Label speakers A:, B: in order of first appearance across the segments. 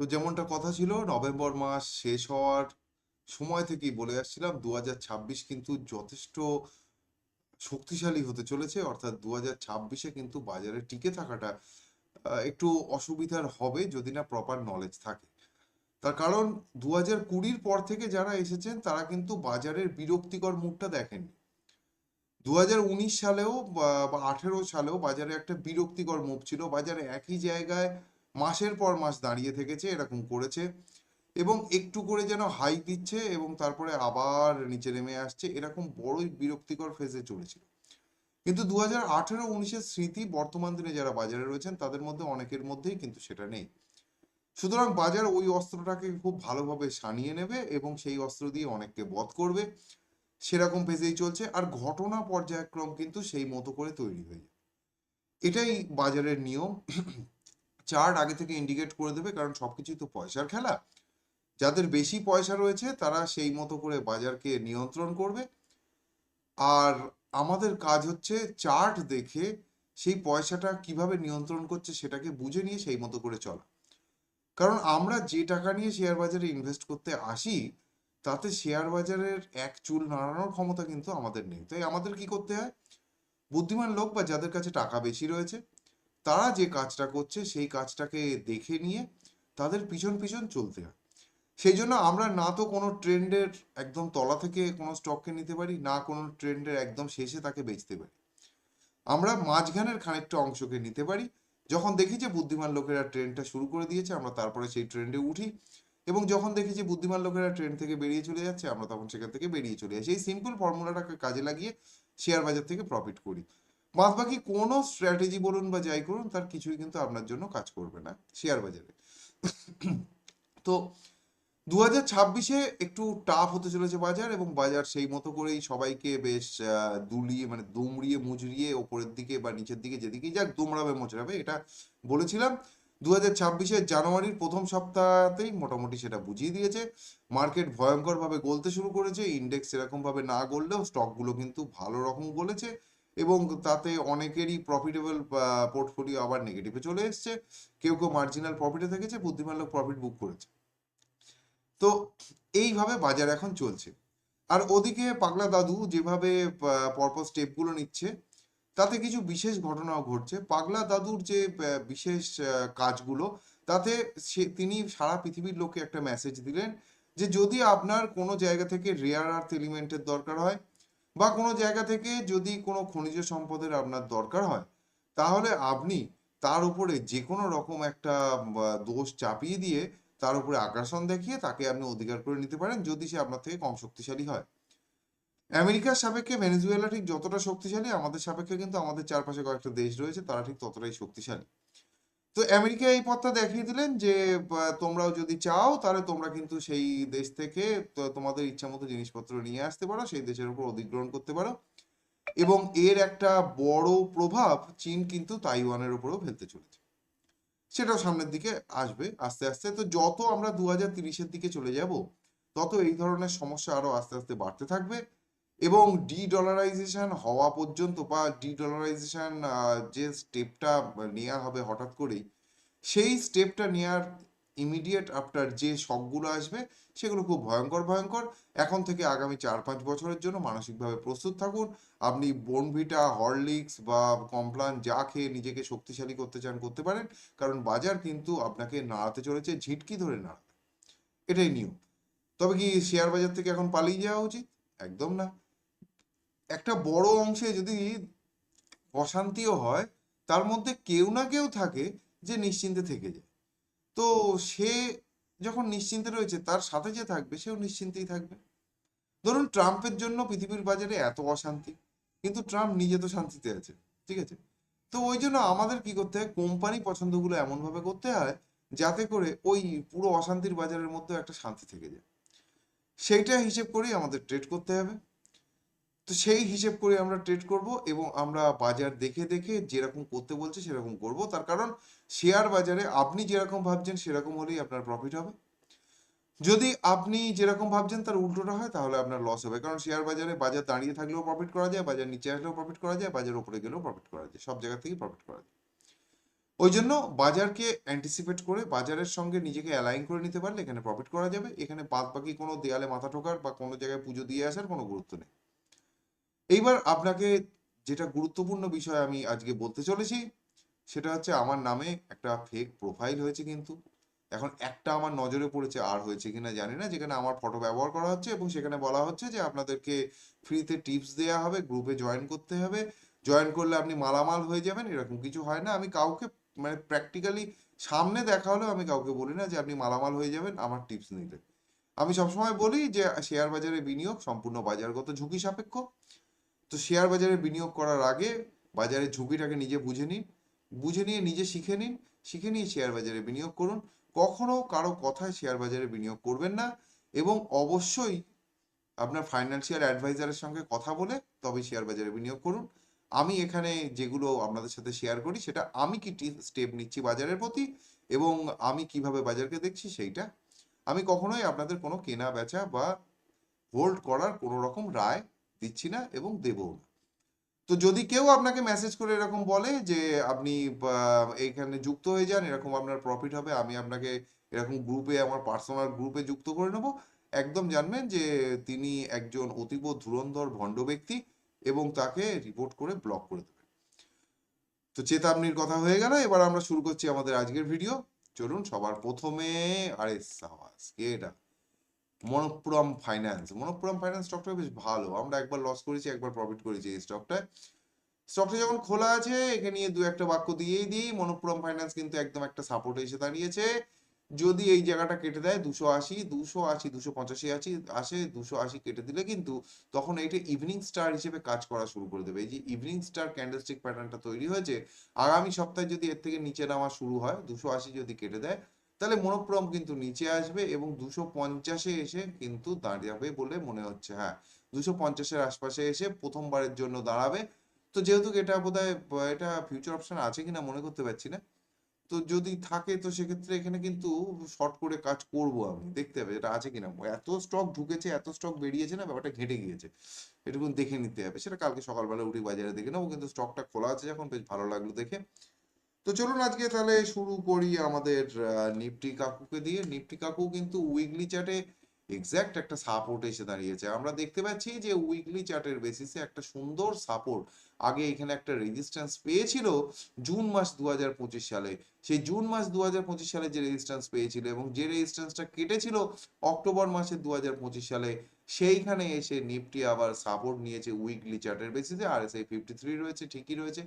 A: তো যেমনটা কথা ছিল, নভেম্বর মাস শেষ হওয়ার সময় থেকেই বলে আসছিলাম দু হাজার ছাব্বিশ কিন্তু যথেষ্ট শক্তিশালী হতে চলেছে। অর্থাৎ দু হাজার ছাব্বিশে কিন্তু বাজারে টিকে থাকাটা একটু অসুবিধার হবে যদি না প্রপার নলেজ থাকে। তার কারণ দু হাজার কুড়ির পর থেকে যারা এসেছেন, তারা কিন্তু বাজারের বিরক্তিকর মুখটা দেখেননি। দু হাজার উনিশ সালেও বা আঠেরো সালেও বাজারে একটা বিরক্তিকর মুখ ছিল। বাজারে একই জায়গায় মাসের পর মাস দাঁড়িয়ে থেকেছে, এরকম করেছে। এবং একটু করে যেন হাই দিচ্ছে এবং তারপরে আবার নিচে নেমে আসছে, এরকম বড়ই বিরক্তিকর ফেজে চলেছিল। কিন্তু দু হাজার আঠেরো উনিশের স্মৃতি বর্তমান দিনে যারা বাজারে রয়েছেন, তাদের মধ্যে অনেকের মধ্যেই কিন্তু সেটা নেই। সুতরাং বাজার ওই অস্ত্রটাকে খুব ভালোভাবে সানিয়ে নেবে এবং সেই অস্ত্র দিয়ে অনেককে বধ করবে। সেরকম ফেজেই চলছে আর ঘটনা পর্যায়ক্রম কিন্তু সেই মতো করে তৈরি হয়ে যাবে এটাই বাজারের নিয়ম। চার্ট আগে থেকে ইন্ডিকেট করে দেবে, কারণ সবকিছুই তো পয়সার খেলা। যাদের বেশি পয়সা রয়েছে, তারা সেই মতো করে বাজারকে নিয়ন্ত্রণ করবে। আর আমাদের কাজ হচ্ছে চার্ট দেখে সেই পয়সাটা কীভাবে নিয়ন্ত্রণ করছে সেটাকে বুঝে নিয়ে সেই মতো করে চলা। কারণ আমরা যে টাকা নিয়ে শেয়ার বাজারে ইনভেস্ট করতে আসি, তাতে শেয়ার বাজারের এক চুল নাড়ানোর ক্ষমতা কিন্তু আমাদের নেই। তাই আমাদের কি করতে হয়? বুদ্ধিমান লোক বা যাদের কাছে টাকা বেশি রয়েছে তারা যে কাজটা করছে, সেই কাজটাকে দেখে নিয়ে তাদের পিছন পিছন চলতে হয়। সেই জন্য আমরা না তো কোনো ট্রেন্ডের একদম তলা থেকে কোনো স্টককে নিতে পারি, না কোনো ট্রেন্ডের একদম শেষে তাকে বেচতে পারি। আমরা মাঝখানের খানিকটা অংশকে নিতে পারি, যখন দেখি যে বুদ্ধিমান লোকেরা ট্রেন্ডটা শুরু করে দিয়েছে, আমরা তারপরে সেই ট্রেন্ডে উঠি এবং যখন দেখি যে বুদ্ধিমান লোকেরা ট্রেন্ড থেকে বেরিয়ে চলে যাচ্ছে, আমরা তখন সেখান থেকে বেরিয়ে চলে আসি। এই সিম্পল ফর্মুলাটাকে কাজে লাগিয়ে শেয়ার বাজার থেকে প্রফিট করি। বাদ বাকি কোনো স্ট্র্যাটেজি বলুন বা যাই করুন, তার কিছুই কিন্তু আপনার জন্য কাজ করবে না শেয়ার বাজারে। তো দু হাজার ছাব্বিশে একটু টাফ হতে চলেছে বাজার এবং বাজার সেই মতো করেই সবাইকে বেশ দুলিয়ে মানে দুমড়িয়ে মুচড়িয়ে ওপরের দিকে বা নিচের দিকে যেদিকেই যাক দুমড়াবে মোচড়াবে, এটা বলেছিলাম। দু হাজার ছাব্বিশের জানুয়ারির প্রথম সপ্তাহতেই মোটামুটি সেটা বুঝিয়ে দিয়েছে। মার্কেট ভয়ঙ্করভাবে গলতে শুরু করেছে ইন্ডেক্স এরকমভাবে না গললেও স্টকগুলো কিন্তু ভালো রকম গলেছে। এবং তাতে অনেকেরই প্রফিটেবল পোর্টফোলিও আবার নেগেটিভে চলে এসছে। কেউ কেউ মার্জিনাল প্রফিটে থেকেছে, বুদ্ধিমান লোক প্রফিট বুক করেছে। তো এইভাবে বাজার এখন চলছে। আর ওদিকে পাগলা দাদু যেভাবে পরপর স্টেপগুলো নিচ্ছে, তাতে কিছু বিশেষ ঘটনাও ঘটছে। পাগলা দাদুর যে বিশেষ কাজগুলো, তাতে সে, তিনি সারা পৃথিবীর লোককে একটা মেসেজ দিলেন যে, যদি আপনার কোনো জায়গা থেকে রেয়ার আর্থ এলিমেন্টের দরকার হয় বা কোনো জায়গা থেকে যদি কোনো খনিজ সম্পদের আপনার দরকার হয়, তাহলে আপনি তার উপরে যে কোনো রকম একটা দোষ চাপিয়ে দিয়ে তার উপরে আগ্রাসন দেখিয়ে তাকে আপনি অধিকার করে নিতে পারেন যদি সে আপনার থেকে কম শক্তিশালী হয়। আমেরিকার সাপেক্ষে ভেনেজুয়েলা ঠিক যতটা শক্তিশালী, আমাদের সাপেক্ষে কিন্তু আমাদের চারপাশে কয়েকটা দেশ রয়েছে, তারা ঠিক ততটাই শক্তিশালী। তো আমেরিকা এই পথটা দেখিয়ে দিলেন যে তোমরাও যদি চাও, তাহলে তোমরা কিন্তু সেই দেশ থেকে তোমাদের ইচ্ছা মতো জিনিসপত্র নিয়ে আসতে পারো, সেই দেশের উপর অধিগ্রহণ করতে পারো। এবং এর একটা বড় প্রভাব চীন কিন্তু তাইওয়ানের উপরেও ফেলতে চলেছে। সেটাও সামনের দিকে আসবে, আস্তে আস্তে। তো যত আমরা দু হাজার তিরিশের দিকে চলে যাব, তত এই ধরনের সমস্যা আরও আস্তে আস্তে বাড়তে থাকবে। এবং ডি ডলারাইজেশন হওয়া পর্যন্ত বা ডি ডলারাইজেশন যে স্টেপটা নেওয়া হবে হঠাৎ করেই, সেই স্টেপটা নেওয়ার ইমিডিয়েট আফটার যে শকগুলো আসবে, সেগুলো খুব ভয়ঙ্কর ভয়ঙ্কর। এখন থেকে আগামী চার পাঁচ বছরের জন্য মানসিকভাবে প্রস্তুত থাকুন। আপনি বোনভিটা হরলিক্স বা কমপ্লান যা খেয়ে নিজেকে শক্তিশালী করতে চান করতে পারেন, কারণ বাজার কিন্তু আপনাকে নাড়াতে চলেছে, ঝিটকি ধরে নাড়াবে এটাই নিয়ম। তবে কি শেয়ার বাজার থেকে এখন পালিয়ে যাওয়া উচিত? একদম না। একটা বড় অংশে যদি অশান্তিও হয়, তার মধ্যে কেউ না কেউ থাকে যে নিশ্চিন্তে থেকে যায়। তো সে যখন নিশ্চিন্তে রয়েছে, তার সাথে যে থাকবে, সেও নিশ্চিন্তেই থাকবে। ধরুন ট্রাম্পের জন্য পৃথিবীর বাজারে এত অশান্তি, কিন্তু ট্রাম্প নিজে তো শান্তিতে আছে, ঠিক আছে? তো ওই জন্য আমাদের কি করতে হয়? কোম্পানি পছন্দগুলো এমনভাবে করতে হয়, যাতে করে ওই পুরো অশান্তির বাজারের মধ্যে একটা শান্তি থেকে যায়। সেইটা হিসেব করেই আমাদের ট্রেড করতে হবে। তো সেই হিসেব করে আমরা ট্রেড করব এবং আমরা বাজার দেখে দেখে যেরকম করতে বলছে সেরকম করব। তার কারণ শেয়ার বাজারে আপনি যেরকম ভাবছেন সেরকম হলেই আপনার প্রফিট হবে। যদি আপনি যেরকম ভাবছেন তার উল্টোটা হয় তাহলে আপনার লস হবে। কারণ শেয়ার বাজারে বাজার দাঁড়িয়ে থাকলেও প্রফিট করা যায়, বাজার নিচে আসলেও প্রফিট করা যায়, বাজার উপরে গেলেও প্রফিট করা যায়। সব জায়গা থেকেই প্রফিট করা যায়। ওই জন্য বাজারকে অ্যান্টিসিপেট করে বাজারের সঙ্গে নিজেকে অ্যালাইন করে নিতে পারলে এখানে প্রফিট করা যাবে। এখানে বাদ বাকি কোনো দেয়ালে মাথা ঠোকার বা কোনো জায়গায় পুজো দিয়ে আসার কোনো গুরুত্ব নেই। এইবার আপনাকে যেটা গুরুত্বপূর্ণ বিষয় আমি আজকে বলতে চলেছি, সেটা হচ্ছে আমার নামে একটা ফেক প্রোফাইল হয়েছে কিন্তু। এখন একটা আমার নজরে পড়েছে, আর হয়েছে কিনা জানি না। যেখানে আমার ফটো ব্যবহার করা হচ্ছে এবং সেখানে বলা হচ্ছে যে আপনাদেরকে ফ্রিতে টিপস দেওয়া হবে গ্রুপে জয়েন করতে হবে। জয়েন করলে আপনি মালামাল হয়ে যাবেন, এরকম কিছু হয় না। আমি কাউকে মানে প্র্যাকটিক্যালি সামনে দেখা হলেও আমি কাউকে বলি না যে আপনি মালামাল হয়ে যাবেন, আমার টিপস নিলে আমি সবসময় বলি যে শেয়ার বাজারে বিনিয়োগ, সম্পূর্ণ বাজারগত ঝুঁকি সাপেক্ষ। তো শেয়ার বাজারে বিনিয়োগ করার আগে বাজারের ঝুঁকিটাকে নিজে বুঝে নিন, বুঝে নিয়ে নিজে শিখে নিন, শিখে নিয়ে শেয়ার বাজারে বিনিয়োগ করুন। কখনো কারও কথায় শেয়ার বাজারে বিনিয়োগ করবেন না এবং অবশ্যই আপনার ফাইন্যান্সিয়াল অ্যাডভাইজারের সঙ্গে কথা বলে তবে শেয়ার বাজারে বিনিয়োগ করুন। আমি এখানে যেগুলো আপনাদের সাথে শেয়ার করি সেটা আমি কি স্টেপ নিচ্ছি বাজারের প্রতি এবং আমি কীভাবে বাজারকে দেখছি সেইটা। আমি কখনোই আপনাদের কোনো কেনা বেচা বা হোল্ড করার কোনো রকম রায় দিচ্ছি না এবং দেবও না। তো যদি কেউ আপনাকে মেসেজ করে এরকম বলে যে, আপনি এইখানে যুক্ত হয়ে যান, এরকম আপনার প্রফিট হবে, আমি আপনাকে এরকম গ্রুপে আমার পার্সোনাল গ্রুপে যুক্ত করে নেব। একদম জানবেন যে, তিনি একজন অতীব ধুরন্ধর, ভণ্ড ব্যক্তি এবং তাকে রিপোর্ট করে ব্লক করে দেবেন। তো চেতাবনীর কথা হয়ে গেল, এবার আমরা শুরু করছি আমাদের আজকের ভিডিও চলুন, সবার প্রথমে, আরে সাবাস, কে এটা? মনপ্পুরম ফাইন্যান্স মনপ্পুরম ফাইন্যান্স স্টকটা বেশ ভালো। আমরা একবার লস করেছি, একবার প্রফিট করেছি এই স্টকটায় স্টকটা যখন খোলা আছে এখানে নিয়ে দু একটা বাক্য দিয়েই দিই। মনপ্পুরম ফাইন্যান্স কিন্তু একদম একটা সাপোর্টে এসে দাঁড়িয়েছে। যদি এই জায়গাটা কেটে দেয় দুশো আশি দুশো আশি, দুশো পঁচাশি আশি, আসে দুশো আশি কেটে দিলে কিন্তু তখন এইটা ইভিনিং স্টার হিসেবে কাজ করা শুরু করে দেবে। এই যে ইভিনিং স্টার ক্যান্ডেলস্টিক প্যাটার্নটা তৈরি হয়েছে, আগামী সপ্তাহে যদি এর থেকে নিচে নামা শুরু হয়, দুশো আশি যদি কেটে দেয় তাহলে মনোপ্রম কিন্তু নিচে আসবে এবং দুশো পঞ্চাশে এসে কিন্তু দাঁড়াবে বলে মনে হচ্ছে। হ্যাঁ দুশো পঞ্চাশের আশপাশে এসে প্রথমবারের জন্য দাঁড়াবে। তো যেহেতু এটা বোধহয় ব- এটা ফিউচার অপশন আছে কিনা মনে করতে পারছি না। তো যদি থাকে তো সেক্ষেত্রে এখানে কিন্তু শর্ট করে কাজ করব আমি। দেখতে হবে এটা আছে কিনা। এত স্টক ঢুকেছে, এত স্টক বেরিয়েছে না, ব্যাপারটা ঘেটে গিয়েছে। এটুকুন দেখে নিতে হবে। সেটা কালকে সকালবেলা উঠে বাজারে দেখে নেব, কিন্তু স্টকটা খোলা আছে যখন, বেশ ভালো লাগল দেখে। তো চলুন আজকে তাহলে শুরু করি আমাদের নিফটি কাকুকে দিয়ে। নিফটি কাকু কিন্তু উইকলি চার্টে এক্স্যাক্ট একটা সাপোর্ট এসে দাঁড়িয়েছে। আমরা দেখতে পাচ্ছি যে উইকলি চার্টের বেসিসে একটা সুন্দর সাপোর্ট আগে এখানে একটা রেজিস্ট্যান্স পেয়েছিল জুন মাস দু হাজার পঁচিশ সালে। সেই জুন মাস দুহাজার পঁচিশ সালে যে রেজিস্ট্যান্স পেয়েছিল এবং যে রেজিস্ট্যান্সটা কেটেছিল অক্টোবর মাসে দু হাজার পঁচিশ সালে, সেইখানে এসে নিফটি আবার সাপোর্ট নিয়েছে উইকলি চার্টের বেসিসে R S I fifty three রয়েছে, ঠিকই রয়েছে।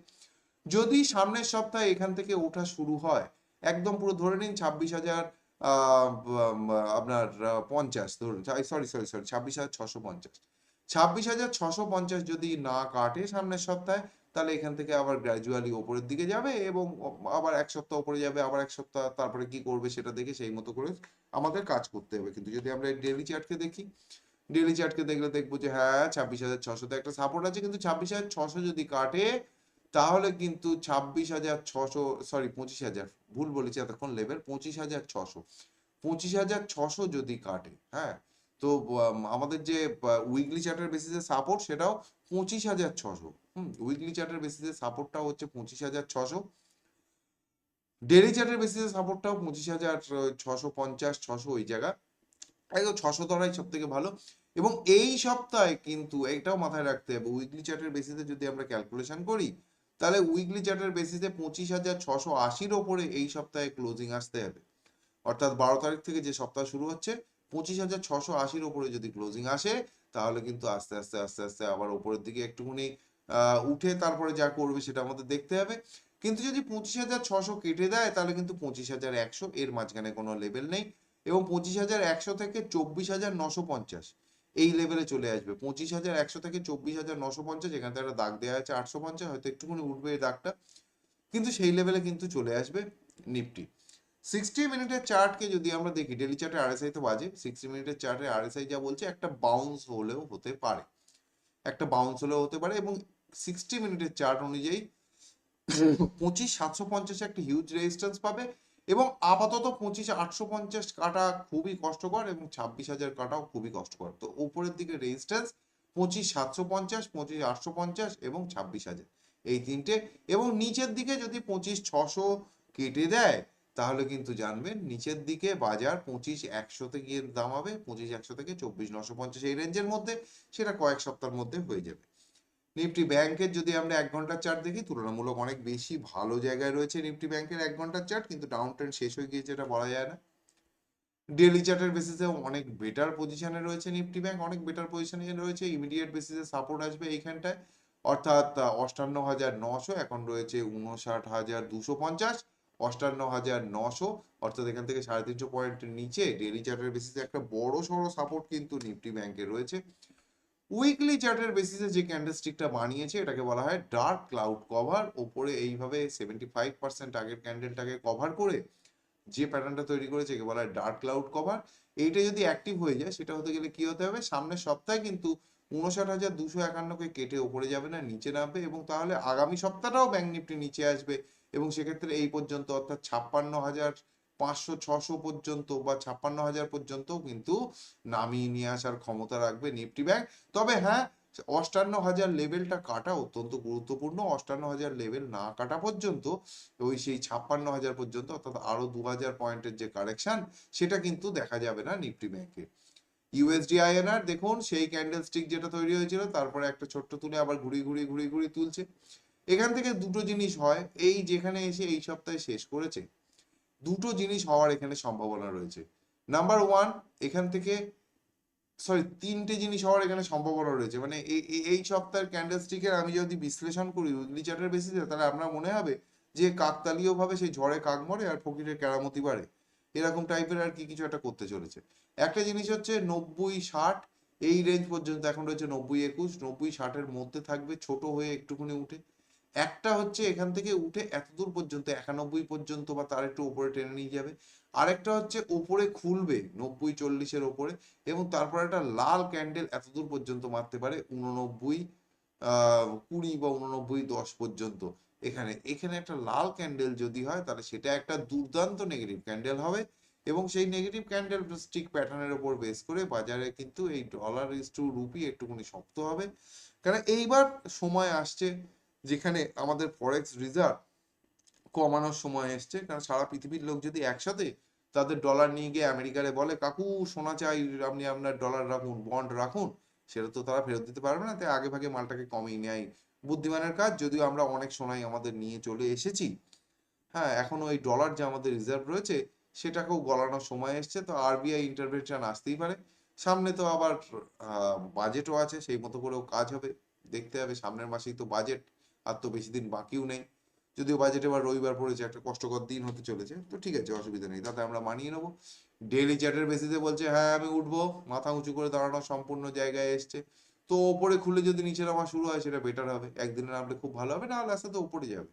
A: যদি সামনের সপ্তাহে এখান থেকে ওঠা শুরু হয়, একদম পুরো ধরে নিন ছাব্বিশ হাজার আপনার পঞ্চাশ, ধরুন সরি সরি সরি ছাব্বিশ হাজার ছশো পঞ্চাশ। ছাব্বিশ হাজার ছশো পঞ্চাশ যদি না কাটে সামনের সপ্তাহে, তাহলে এখান থেকে আবার গ্র্যাজুয়ালি ওপরের দিকে যাবে এবং আবার এক সপ্তাহ ওপরে যাবে, আবার এক সপ্তাহ তারপরে কি করবে সেটা দেখে সেই মতো করে আমাদের কাজ করতে হবে। কিন্তু যদি আমরা ডেলি চার্টকে দেখি ডেলি চার্টকে দেখলে দেখব যে হ্যাঁ ছাব্বিশ হাজার ছশোতে একটা সাপোর্ট আছে, কিন্তু ছাব্বিশ হাজার ছশো যদি কাটে তাহলে কিন্তু ছাব্বিশ হাজার ছশো সরি পঁচিশ হাজার, ভুল বলেছি এতক্ষণ লেভেল পঁচিশ হাজার ছশো। পঁচিশ হাজার ছশো যদি কাটে হ্যাঁ তো আমাদের যে উইকলি চার্টের বেসিসে সাপোর্ট সেটাও পঁচিশ হাজার ছশো। হুম উইকলি চার্টের বেসিসে সাপোর্টটা হচ্ছে পঁচিশ হাজার ছশো। ডেলি চার্টের বেসিসে সাপোর্টটাও পঁচিশ হাজার ছশো পঞ্চাশ, ছশো ওই জায়গা। একদম ছশো ধরাই সব থেকে ভালো। এবং এই সপ্তাহে কিন্তু, এটাও মাথায় রাখতে হবে উইকলি চার্টের বেসিসে যদি আমরা ক্যালকুলেশন করি তাহলে উইকলি চার্টের বেসিসে পঁচিশ হাজার ছশো আশির ওপরে এই সপ্তাহে ক্লোজিং আসতে হবে। অর্থাৎ বারো তারিখ থেকে যে সপ্তাহ শুরু হচ্ছে, পঁচিশ হাজার ছশো আশির ওপরে যদি ক্লোজিং আসে, তাহলে কিন্তু আস্তে আস্তে আস্তে আস্তে আবার ওপরের দিকে একটুখানি উঠে তারপরে যা করবে সেটা আমাদের দেখতে হবে। কিন্তু যদি পঁচিশ হাজার ছশো কেটে দেয়, তাহলে কিন্তু পঁচিশ হাজার একশো এর মাঝখানে কোনো লেভেল নেই। এবং পঁচিশ হাজার একশো থেকে চব্বিশ হাজার নশো পঞ্চাশ। এই লেভেলে চলে আসবে। পঁচিশ হাজার, একশো থেকে চব্বিশ হাজার, নশো পঞ্চাশ, এখানে একটা দাগ দেওয়া আছে, আটশো পঞ্চাশ, হয়তো একটুখানি উঠবে এই দাগটা। কিন্তু সেই লেভেলে কিন্তু চলে আসবে নিফটি। সিক্সটি মিনিটের চার্টকে যদি আমরা দেখি ডেলি চার্টে আরএসআই তো বাজে সিক্সটি মিনিটের চার্টে আরএসআই যা বলছে, একটা বাউন্স হলেও হতে পারে। একটা বাউন্স হলেও হতে পারে এবং সিক্সটি মিনিটের চার্ট অনুযায়ী পঁচিশ সাতশো পঞ্চাশে একটা হিউজ রেজিস্ট্যান্স পাবে। এবং আপাতত পঁচিশ আটশো পঞ্চাশ কাটা খুবই কষ্টকর এবং ছাব্বিশ হাজার কাটাও খুবই কষ্টকর। তো উপরের দিকে রেজিস্ট্যান্স পঁচিশ সাতশো পঞ্চাশ, পঁচিশ আটশো পঞ্চাশ এবং ছাব্বিশ হাজার। এই তিনটে এবং নিচের দিকে যদি পঁচিশ ছশো কেটে দেয়, তাহলে কিন্তু জানবেন নিচের দিকে বাজার পঁচিশ একশোতে গিয়ে দামাবে পঁচিশ একশো থেকে চব্বিশ নশো পঞ্চাশ এই রেঞ্জের মধ্যে, সেটা কয়েক সপ্তাহের মধ্যে হয়ে যাবে। নিফটি ব্যাংকের যদি আমরা এক ঘণ্টার চার্ট দেখি, তুলনামূলক অনেক বেশি ভালো জায়গায় রয়েছে নিফটি ব্যাংকের এক ঘণ্টার চার্ট, কিন্তু ডাউন ট্রেন্ড শেষ হয়ে গিয়েছে এটা বলা যায় না। ডেলি চার্টের বেসিসে অনেক বেটার পজিশনে রয়েছে নিফটি ব্যাংক, অনেক বেটার পজিশনে রয়েছে ইমিডিয়েট বেসিসে সাপোর্ট আসবে এইখানটায়। অর্থাৎ অষ্টান্ন হাজার নশো, এখন রয়েছে উনষাট হাজার দুশো পঞ্চাশ, অষ্টান্ন হাজার নশো, অর্থাৎ এখান থেকে সাড়ে তিনশো পয়েন্টের নিচে। ডেলি চার্টের বেসিসে একটা বড় সড়ো সাপোর্ট কিন্তু নিফটি ব্যাংকে রয়েছে। উইকলি চার্টের বেসিসে যে ক্যান্ডেলস্টিকটা বানিয়েছে, এটাকে বলা হয় ডার্ক ক্লাউড কভার ওপরে এইভাবে সেভেন্টি ফাইভ পার্সেন্ট আগের ক্যান্ডেলটাকে কভার করে যে প্যাটার্নটা তৈরি করেছে, একে বলা হয় ডার্ক ক্লাউড কভার এইটা যদি অ্যাক্টিভ হয়ে যায়, সেটা হতে গেলে কি হতে হবে? সামনের সপ্তাহে কিন্তু উনষাট হাজার দুশো একান্নকে কেটে ওপরে যাবে না, নিচে নামবে এবং তাহলে আগামী সপ্তাহটাও ব্যাংক নিফটি নিচে আসবে এবং সেক্ষেত্রে এই পর্যন্ত অর্থাৎ ছাপ্পান্ন হাজার পাঁচশো, ছশো পর্যন্ত বা ছাপ্পান্ন হাজার পর্যন্ত কিন্তু নামিয়ে নিয়ে আসার ক্ষমতা রাখবে নিফটি ব্যাংক। তবে হ্যাঁ অষ্টান্ন হাজার লেভেলটা কাটা অত্যন্ত গুরুত্বপূর্ণ। অষ্টান্ন হাজার লেভেল না কাটা পর্যন্ত ওই সেই ছাপ্পান্ন হাজার পর্যন্ত অর্থাৎ আরও দু হাজার পয়েন্টের যে কারেকশন, সেটা কিন্তু দেখা যাবে না নিফটি ব্যাংকে। ইউএসডি আইএনআর দেখুন, সেই ক্যান্ডেল স্টিক যেটা তৈরি হয়েছিল, তারপরে একটা ছোট্ট তুলে আবার ঘুরি ঘুরি ঘুরি ঘুরি তুলছে। এখান থেকে দুটো জিনিস হয়। এই যেখানে এসে এই সপ্তাহে শেষ করেছে দুটো জিনিস হওয়ার এখানে সম্ভাবনা রয়েছে। নাম্বার ওয়ান এখান থেকে সরি তিনটে জিনিস হওয়ার এখানে সম্ভাবনা রয়েছে। মানে এই সপ্তাহের ক্যান্ডেল স্টিকের আমি যদি বিশ্লেষণ করি উইকলি চার্টের বেসিসে তাহলে আপনার মনে হবে যে কাকতালীয় ভাবে সেই ঝড়ে কাক মরে আর ফকিরের কেরামতি বাড়ে। এরকম টাইপের আর কি কিছু একটা করতে চলেছে। একটা জিনিস হচ্ছে নব্বই ষাট, এই রেঞ্জ পর্যন্ত এখন রয়েছে নব্বই একুশ, নব্বই ষাটের মধ্যে থাকবে, ছোট হয়ে একটুখানি উঠে। একটা হচ্ছে এখান থেকে উঠে এতদূর পর্যন্ত, একানব্বই পর্যন্ত বা তার একটু উপরে টেনে নিয়ে যাবে। আরেকটা হচ্ছে ওপরে খুলবে, নব্বই চল্লিশের ওপরে, এবং তারপর একটা লাল ক্যান্ডেল এতদূর পর্যন্ত মারতে পারে, উননব্বই কুড়ি বা উননব্বই দশ পর্যন্ত। এখানে এখানে একটা লাল ক্যান্ডেল যদি হয়, তাহলে সেটা একটা দুর্দান্ত নেগেটিভ ক্যান্ডেল হবে, এবং সেই নেগেটিভ ক্যান্ডেল স্টিক প্যাটার্নের উপর বেস করে বাজারে কিন্তু এই ডলার ইস টু রুপি একটুখানি শক্ত হবে। কারণ এইবার সময় আসছে যেখানে আমাদের ফরেক্স রিজার্ভ কমানোর সময় এসছে। কারণ সারা পৃথিবীর লোক যদি একসাথে তাদের ডলার নিয়ে গিয়ে আমেরিকারে বলে, কাকু, সোনা চাই, আপনি আপনার ডলার রাখুন বন্ড রাখুন, সেটা তো তারা ফেরত দিতে পারবে না। তাই আগে ভাগে মালটাকে কমিয়ে নেয়। বুদ্ধিমানের কাজ, যদিও আমরা অনেক সোনাই আমাদের নিয়ে চলে এসেছি। হ্যাঁ এখনও ওই ডলার যে আমাদের রিজার্ভ রয়েছে, সেটাকেও গলানোর সময় এসছে। তো আরবিআই ইন্টারভেনশন আসতেই পারে। সামনে তো আবার বাজেটও আছে, সেই মতো করেও কাজ হবে। দেখতে হবে, সামনের মাসেই তো বাজেট আর তো বেশি দিন বাকিও নেই। যদিও বাজেটে এবার রবিবার পড়েছে, একটা কষ্টকর দিন হতে চলেছে, তো ঠিক আছে, অসুবিধা নেই, তাতে আমরা মানিয়ে নেব। ডেইলি চ্যাটের বেসিসে বলছে হ্যাঁ আমি উঠবো, মাথা উঁচু করে দাঁড়ানো সম্পূর্ণ জায়গায় এসছে। তো ওপরে খুলে যদি নিচে নামা শুরু হয়, সেটা বেটার হবে। একদিনে নামলে খুব ভালো হবে নাহলে আস্তে আস্তে উপরে যাবে।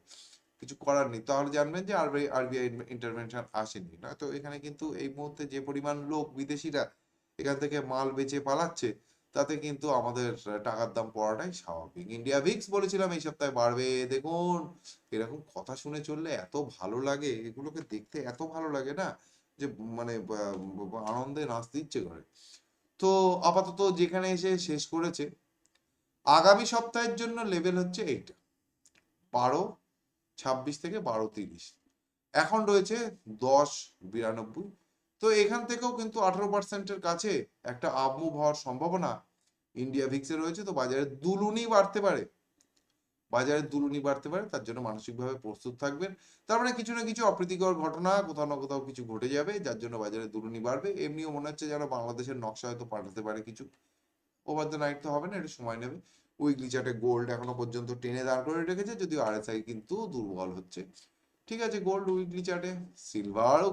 A: কিছু করার নেই। তাহলে জানবেন যে আরবিআই আরবিআই ইন্টারভেনশন আসেনি। না, তো এখানে কিন্তু এই মুহূর্তে যে পরিমাণ লোক বিদেশিরা এখান থেকে মাল বেচে পালাচ্ছে তাতে কিন্তু আমাদের টাকার দাম পড়াটাই স্বাভাবিক। ইন্ডিয়া ভিক্স বলেছিলাম এই সপ্তাহে বাড়বে। দেখুন, এরকম কথা শুনে চললে এত ভালো লাগে, এগুলোকে দেখতে এত ভালো লাগে না, যে মানে আনন্দে নাচতে ইচ্ছে করে তো আপাতত যেখানে এসে শেষ করেছে, আগামী সপ্তাহের জন্য লেভেল হচ্ছে এইটা। বারো, ছাব্বিশ থেকে বারো তিরিশ। এখন রয়েছে দশ, বিরানব্বই তো এখান থেকেও কিন্তু আঠারো পার্সেন্টের কাছে একটা আপমুভ হওয়ার সম্ভাবনা ইন্ডিয়া ভিক্সে রয়েছে। তো বাজারে দুলুনি বাড়তে পারে। বাজারে দুলুনি বাড়তে পারে, তার জন্য মানসিকভাবে প্রস্তুত থাকবেন। তার মানে কিছু না কিছু অপ্রীতিকর ঘটনা, কোথাও না কোথাও কিছু ঘটে যাবে, যার জন্য বাজারে দুলুনি বাড়বে। এমনিও মনে হচ্ছে যারা বাংলাদেশের নকশা হয়তো পাঠাতে পারে কিছু। ওভার দ্য নাইট তো হবে না, একটু সময় নেবে। উইকলি চার্টে গোল্ড এখনও পর্যন্ত টেনে দাঁড় করে রেখেছে, যদিও আরএসআই কিন্তু দুর্বল হচ্ছে। ঠিক আছে গোল্ড উইকলি চার্টে সিলভারও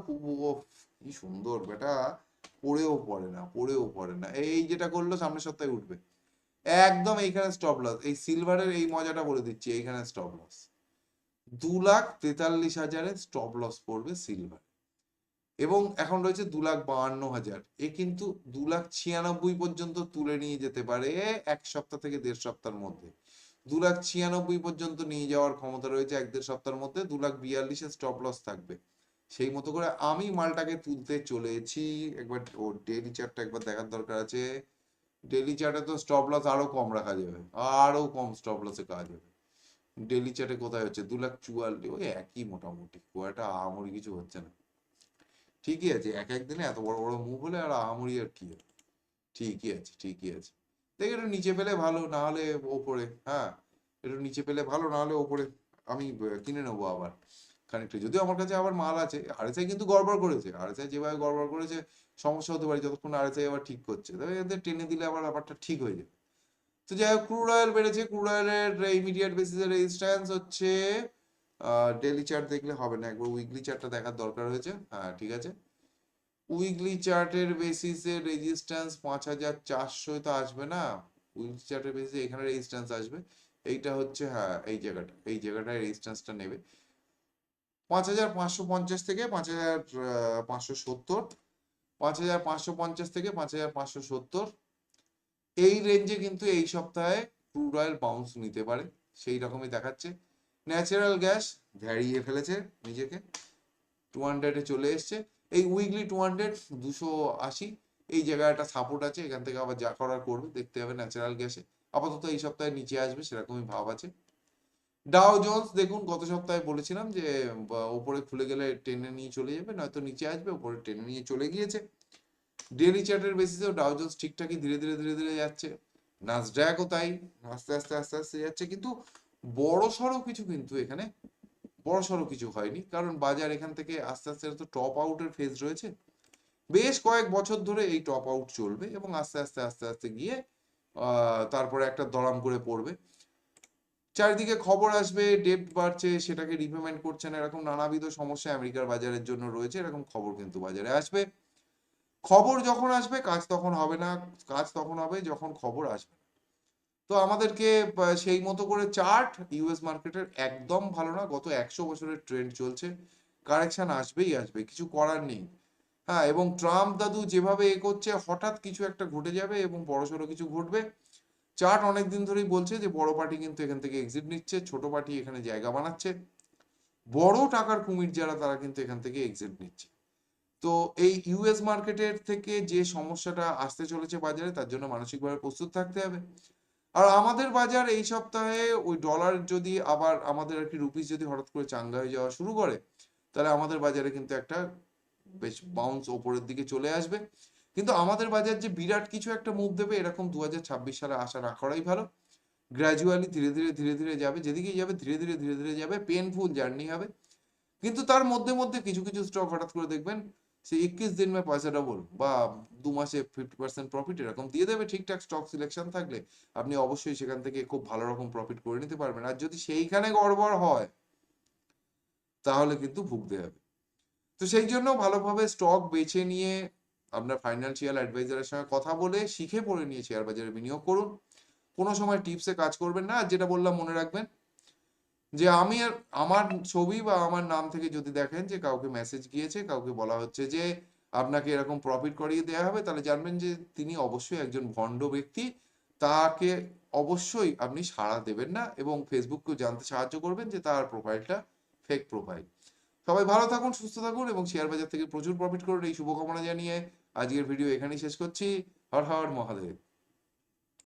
A: কি সুন্দর বেটা, পড়েও পড়ে না, পড়েও পড়ে না। এই যেটা করল, সামনের সপ্তাহে উঠবে। একদম এইখানে স্টপ লস এই সিলভারের এই মজাটা বলে দিচ্ছি, এইখানে স্টপ লস দু লাখ তেতাল্লিশ হাজারে স্টপ লস পড়বে সিলভার এবং এখন রয়েছে দু লাখ বাহান্ন হাজার। এ কিন্তু দু লাখ ছিয়ানব্বই পর্যন্ত তুলে নিয়ে যেতে পারে এক সপ্তাহ থেকে দেড় সপ্তাহের মধ্যে। দু লাখ ছিয়ানব্বই পর্যন্ত নিয়ে যাওয়ার ক্ষমতা রয়েছে এক দেড় সপ্তাহের মধ্যে। দু লাখ বিয়াল্লিশে স্টপ লস থাকবে। সেই মতো করে আমি মালটাকে তুলতে চলেছি। একবার ও ডেলি চার্টটা একবার দেখার দরকার আছে। ডেলি চার্টে তো স্টপ লস আরও কম রাখা যাবে। আরও কম স্টপ লসে কাজ হবে। ডেলি চার্টে কোথায় হচ্ছে? দু লাখ চুয়াল্লিশ, ওই একই মোটামুটি। খুব একটা আহামরি কিছু হচ্ছে না। ঠিকই আছে, এক এক দিনে এত বড় বড় মুভ হলে আর আহামরি আর কি হবে? ঠিকই আছে ঠিকই আছে। দেখ একটু নিচে পেলে ভালো, না হলে ওপরে হ্যাঁ? একটু নিচে পেলে ভালো, না হলে ওপরে। আমি কিনে নেব আবার। খানিকটা যদিও আমার কাছে আবার মাল আছে আরএসআই কিন্তু গড়বড় করেছে। আরএসআই যেভাবে গড়বড় করেছে, সমস্যা হতে পারে যতক্ষণ আরএসআই আবার ঠিক করছে। তবে এদের টেনে দিলে আবার ব্যাপারটা ঠিক হয়ে যাবে। তো যাই হোক ক্রুড অয়েল বেড়েছে। ক্রুড অয়েলের ইমিডিয়েট বেসিসে রেজিস্ট্যান্স হচ্ছে ডেলি চার্ট দেখলে হবে না। একবার উইকলি চার্টটা দেখার দরকার হয়েছে। হ্যাঁ ঠিক আছে। উইকলি চার্টের বেসিসে রেজিস্ট্যান্স পাঁচ হাজার চারশোয় তো আসবে না। উইকলি চার্টের বেসিসে এখানে রেজিস্ট্যান্স আসবে। এইটা হচ্ছে হ্যাঁ এই জায়গাটা। এই জায়গাটায় রেজিস্ট্যান্সটা নেবে। পাঁচ হাজার পাঁচশো পঞ্চাশ থেকে পাঁচ হাজার পাঁচশো সত্তর, পাঁচ হাজার পাঁচশো পঞ্চাশ থেকে পাঁচ হাজার পাঁচশো সত্তর। এই রেঞ্জে কিন্তু এই সপ্তাহে ক্রুড অয়েল বাউন্স নিতে পারে, সেই রকমই দেখাচ্ছে। ন্যাচারাল গ্যাস ভ্যারিয়ে ফেলেছে নিজেকে টু হান্ড্রেডে চলে এসছে। এই উইকলি টু হান্ড্রেড দুশো আশি, এই জায়গায় একটা সাপোর্ট আছে, এখান থেকে আবার যা করার করবে, দেখতে হবে ন্যাচারাল গ্যাসে আপাতত এই সপ্তাহে নিচে আসবে, সেরকমই ভাব আছে। ডাও জোন্স দেখুন গত সপ্তাহে বলেছিলাম যে বা, ওপরে খুলে গেলে টেনে নিয়ে চলে যাবে নয়তো নিচে আসবে ওপরে টেনে নিয়ে চলে গিয়েছে। ডেলি চার্টের বেসিসেও ডাও জোন্স ঠিকঠাকই ধীরে ধীরে ধীরে ধীরে যাচ্ছে। নাসড্যাকও তাই আস্তে আস্তে আস্তে আস্তে যাচ্ছে। কিন্তু বড় সড়ো কিছু কিন্তু এখানে বড় সড়ো কিছু হয়নি। কারণ বাজার এখান থেকে আস্তে আস্তে তো টপ আউটের ফেজ রয়েছে বেশ কয়েক বছর ধরে এই টপ আউট চলবে এবং আস্তে আস্তে আস্তে আস্তে গিয়ে তারপরে একটা দড়াম করে পড়বে। চারিদিকে খবর আসবে ডেট বাড়ছে, সেটাকে রিপেমেন্ট করছে না, এরকম নানাবিধ সমস্যা আমেরিকার বাজারের জন্য রয়েছে, এরকম খবর কিন্তু বাজারে আসবে। খবর যখন আসবে, কাজ তখন হবে না, কাজ তখন হবে যখন খবর আসবে তো আমাদেরকে সেই মতো করে চার্ট ইউএস মার্কেটের একদম ভালো না, গত একশো বছরের ট্রেন্ড চলছে কারেকশন আসবেই আসবে, কিছু করার নেই। হ্যাঁ এবং ট্রাম্প দাদু যেভাবে এ করছে, হঠাৎ কিছু একটা ঘটে যাবে এবং বড়সড় কিছু ঘটবে। চার্ট অনেক দিন ধরেই বলছে যে বড় পার্টি কিন্তু এখান থেকে এক্সিট নিচ্ছে, ছোট পার্টি এখানে জায়গা বানাচ্ছে, বড় টাকার কুমির যারা, তারা কিন্তু এখান থেকে এক্সিট নিচ্ছে। তো এই ইউএস মার্কেটের থেকে যে সমস্যাটা আসতে চলেছে বাজারে, তার জন্য মানসিকভাবে প্রস্তুত থাকতে হবে। আর আমাদের বাজার এই সপ্তাহে ওই ডলার যদি আবার আমাদের আর কি রুপিস যদি হঠাৎ করে চাঙ্গা হয়ে যাওয়া শুরু করে, তাহলে আমাদের বাজারে কিন্তু একটা বেশ বাউন্স ওপরের দিকে চলে আসবে। কিন্তু আমাদের বাজার যে বিরাট কিছু একটা মুভ দেবে, এরকম দু হাজার ছাব্বিশ সালে আশা না করাই ভালো। গ্র্যাজুয়ালি ধীরে ধীরে ধীরে ধীরে যাবে, যেদিকেই যাবে ধীরে ধীরে ধীরে ধীরে যাবে পেনফুল জার্নি হবে। কিন্তু তার মধ্যে মধ্যে কিছু কিছু স্টক হঠাৎ করে দেখবেন সে একুশ দিন মে পয়সা ডবল বা দু মাসে ফিফটি পার্সেন্ট প্রফিট এরকম দিয়ে দেবে, ঠিকঠাক স্টক সিলেকশন থাকলে আপনি অবশ্যই সেখান থেকে খুব ভালো রকম প্রফিট করে নিতে পারবেন। আর যদি সেইখানে গড়বড় হয়, তাহলে কিন্তু ভুগতে হবে। তো সেই জন্য ভালোভাবে স্টক বেছে নিয়ে আপনার ফাইন্যান্সিয়াল অ্যাডভাইজারের সঙ্গে কথা বলে শিখে পড়ে নিয়ে শেয়ার বাজারে বিনিয়োগ করুন। কোনো সময় টিপসে কাজ করবেন না। যেটা বললাম মনে রাখবেন যে আমি আর আমার ছবি বা আমার নাম থেকে যদি দেখেন যে কাউকে মেসেজ গিয়েছে, কাউকে বলা হচ্ছে যে আপনাকে এরকম প্রফিট করিয়ে দেওয়া হবে, তাহলে জানবেন যে তিনি অবশ্যই একজন ভণ্ড ব্যক্তি। তাকে অবশ্যই আপনি সাড়া দেবেন না এবং ফেসবুককেও জানতে সাহায্য করবেন যে তার প্রোফাইলটা ফেক প্রোফাইল সবাই ভালো থাকুন, সুস্থ থাকুন এবং শেয়ার বাজার থেকে প্রচুর প্রফিট করুন। এই শুভকামনা জানিয়ে আজকের ভিডিও এখানেই শেষ করছি। হর হর মহাদেব।